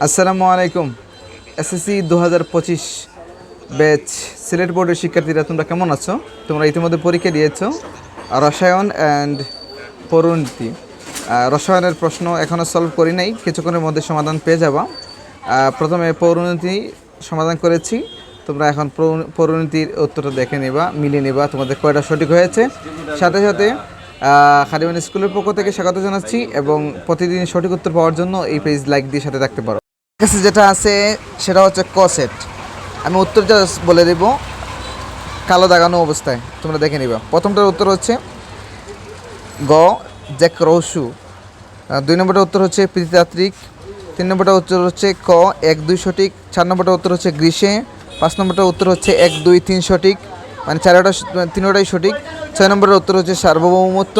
আসসালামু আলাইকুম। এসএসসি দু হাজার পঁচিশ ব্যাচ সিলেট বোর্ডের শিক্ষার্থীরা, তোমরা কেমন আছো? তোমরা ইতিমধ্যে পরীক্ষা দিয়েছ। রসায়ন অ্যান্ড পরিণতি রসায়নের প্রশ্ন এখনও সলভ করি নাই, কিছুক্ষণের মধ্যে সমাধান পেয়ে যাবা। প্রথমে পরিণতি সমাধান করেছি। তোমরা এখন পৌর- পরিণতির উত্তরটা দেখে নেবা, মিলিয়ে নেবা, তোমাদের কয়টা সঠিক হয়েছে। সাথে সাথে খাদিমান স্কুলের পক্ষ থেকে স্বাগত জানাচ্ছি এবং প্রতিদিন সঠিক উত্তর পাওয়ার জন্য এই পেজ লাইক দিয়ে সাথে থাকতে পারো। কাছে যেটা আছে, সেটা হচ্ছে ক সেট আমি উত্তরটা বলে দেব, কালো দাগানো অবস্থায়। তোমরা দেখে নিবা। প্রথমটার উত্তর হচ্ছে গ, জ্যাক রৌসু দুই নম্বরটা উত্তর হচ্ছে প্রীতিতাত্রিক তিন নম্বরটা উত্তর হচ্ছে ক, এক দুই সঠিক। চার নম্বরটা উত্তর হচ্ছে গ্রীষে পাঁচ নম্বরটা উত্তর হচ্ছে এক দুই তিন সঠিক। মানে চারোটা তিনোটাই সঠিক। ছয় নম্বরের উত্তর হচ্ছে সার্বভৌমত্ব।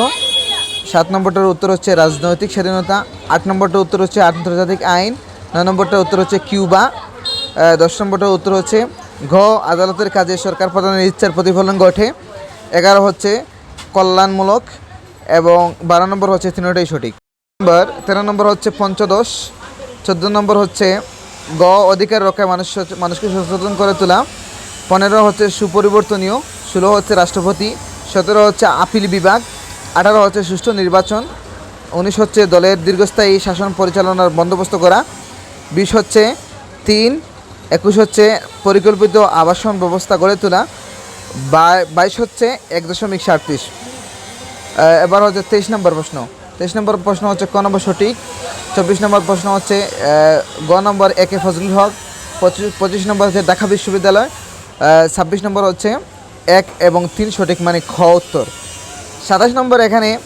সাত নম্বরটার উত্তর হচ্ছে রাজনৈতিক স্বাধীনতা। আট নম্বরটার উত্তর হচ্ছে আন্তর্জাতিক আইন। নয় নম্বরটার উত্তর হচ্ছে কিউবা দশ নম্বরটার উত্তর হচ্ছে ঘ, আদালতের কাজে সরকার প্রধানের ইচ্ছার প্রতিফলন ঘটে, এগারো হচ্ছে কল্যাণমূলক, এবং বারো নম্বর হচ্ছে তিনটাই সঠিক। নম্বর, তেরো নম্বর হচ্ছে পঞ্চদশ, চোদ্দ নম্বর হচ্ছে গ, অধিকার রক্ষায় মানুষ মানুষকে সচেতন করে তোলা, পনেরো হচ্ছে সুপরিবর্তনীয়, ষোলো হচ্ছে রাষ্ট্রপতি, সতেরো হচ্ছে আপিল বিভাগ, আঠারো হচ্ছে সুষ্ঠু নির্বাচন, উনিশ হচ্ছে দলের দীর্ঘস্থায়ী শাসন পরিচালনার বন্দোবস্ত করা বিশ হচ্ছে তিন, একুশ হচ্ছে পরিকল্পিত আবাসন ব্যবস্থা গড়ে তোলা বাইশ হচ্ছে এক দশমিক সাতত্রিশ এবার হচ্ছে তেইশ নম্বর প্রশ্ন। তেইশ নম্বর প্রশ্ন হচ্ছে ক নম্বর সঠিক? চব্বিশ নম্বর প্রশ্ন হচ্ছে গ নম্বর এ কে ফজলুল হক। পঁচিশ নম্বর হচ্ছে ঢাকা বিশ্ববিদ্যালয়। ছাব্বিশ নম্বর হচ্ছে এক এবং তিন সঠিক মানে খ উত্তর। সাতাশ নম্বর এখানে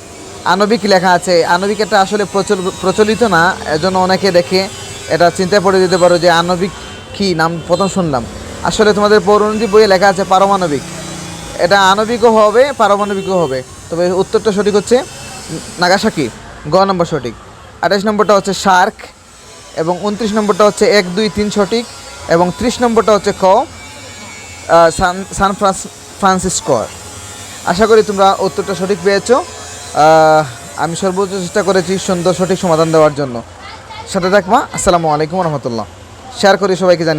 আণবিক লেখা আছে। আণবিক এটা আসলে প্রচল- প্রচলিত না, এজন্য অনেকে দেখে এটা চিন্তায় পড়ে দিতে পারো যে আণবিক কি নাম প্রথম শুনলাম। আসলে তোমাদের পৌরনীতি বইয়ে লেখা আছে পারমাণবিক। এটা আণবিকও হবে, পারমাণবিকও হবে। তবে উত্তরটা সঠিক হচ্ছে নাগাসাকি, গ নম্বর সঠিক। আঠাশ নম্বরটা হচ্ছে শার্ক এবং উনত্রিশ নম্বরটা হচ্ছে এক, দুই, তিন সঠিক এবং ত্রিশ নম্বরটা হচ্ছে ক সান সান ফ্রান্স, ফ্রান্সিসকো। আশা করি তোমরা উত্তরটা সঠিক পেয়েছ। আমি সর্বোচ্চ চেষ্টা করেছি সুন্দর সঠিক সমাধান দেওয়ার জন্য। সাথে থাকবা। আসসালামু আলাইকুম রহমতুল্লাহ। শেয়ার করে সবাইকে জানিয়ে